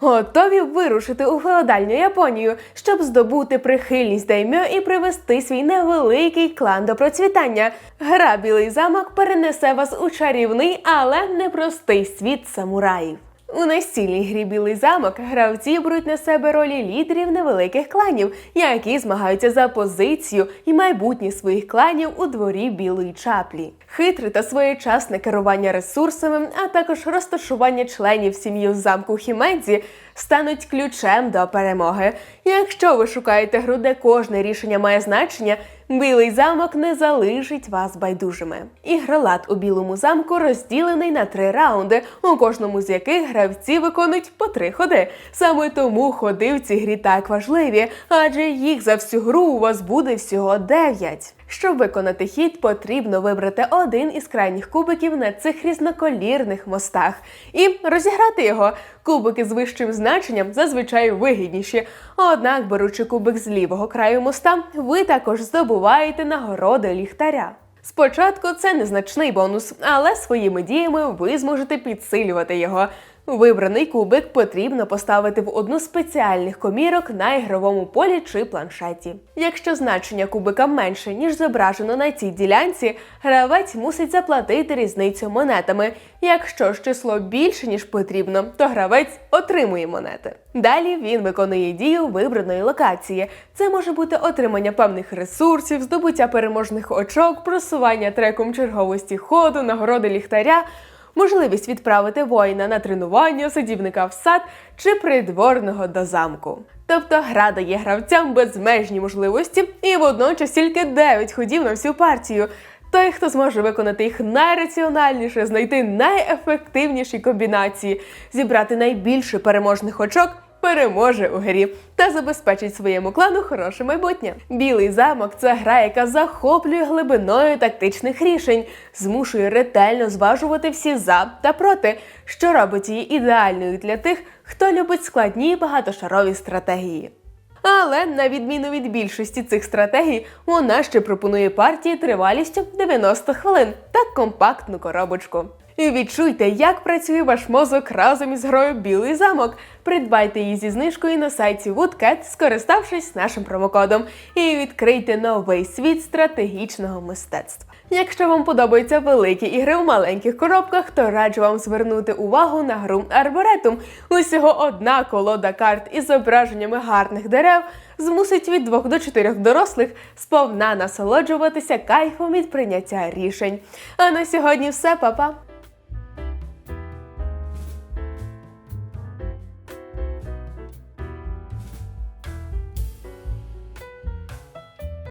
Готові вирушити у феодальну Японію, щоб здобути прихильність даймьо і привести свій невеликий клан до процвітання. Гра Білий замок перенесе вас у чарівний, але непростий світ самураїв. У настільній грі Білий замок гравці беруть на себе ролі лідерів невеликих кланів, які змагаються за позицію і майбутнє своїх кланів у дворі білої чаплі. Хитре та своєчасне керування ресурсами, а також розташування членів сім'ї в замку Хімедзі стануть ключем до перемоги. Якщо ви шукаєте гру, де кожне рішення має значення, Білий замок не залишить вас байдужими. Ігролад у білому замку розділений на три раунди, у кожному з яких гравці виконують по три ходи. Саме тому ходи в цій грі так важливі, адже їх за всю гру у вас буде всього дев'ять. Щоб виконати хід, потрібно вибрати один із крайніх кубиків на цих різноколірних мостах і розіграти його. Кубики з вищим значенням зазвичай вигідніші. Однак, беручи кубик з лівого краю моста, ви також здобуваєте нагороди ліхтаря. Спочатку це незначний бонус, але своїми діями ви зможете підсилювати його. Вибраний кубик потрібно поставити в одну з спеціальних комірок на ігровому полі чи планшеті. Якщо значення кубика менше, ніж зображено на цій ділянці, гравець мусить заплатити різницю монетами. Якщо ж число більше, ніж потрібно, то гравець отримує монети. Далі він виконує дію вибраної локації. Це може бути отримання певних ресурсів, здобуття переможних очок, просування треком черговості ходу, нагороди ліхтаря можливість відправити воїна на тренування, садівника в сад чи придворного до замку. Тобто гра дає гравцям безмежні можливості і водночас тільки 9 ходів на всю партію. Той, хто зможе виконати їх найраціональніше, знайти найефективніші комбінації, зібрати найбільше переможних очок, переможе у грі та забезпечить своєму клану хороше майбутнє. Білий замок це гра, яка захоплює глибиною тактичних рішень, змушує ретельно зважувати всі за та проти, що робить її ідеальною для тих, хто любить складні багатошарові стратегії. Але на відміну від більшості цих стратегій, вона ще пропонує партії тривалістю 90 хвилин та компактну коробочку. І відчуйте, як працює ваш мозок разом із грою Білий замок. Придбайте її зі знижкою на сайті Woodcat, скориставшись нашим промокодом, і відкрийте новий світ стратегічного мистецтва. Якщо вам подобаються великі ігри у маленьких коробках, то раджу вам звернути увагу на гру Арборетум. Усього одна колода карт із зображеннями гарних дерев змусить від двох до чотирьох дорослих сповна насолоджуватися кайфом від прийняття рішень. А на сьогодні все, па-па!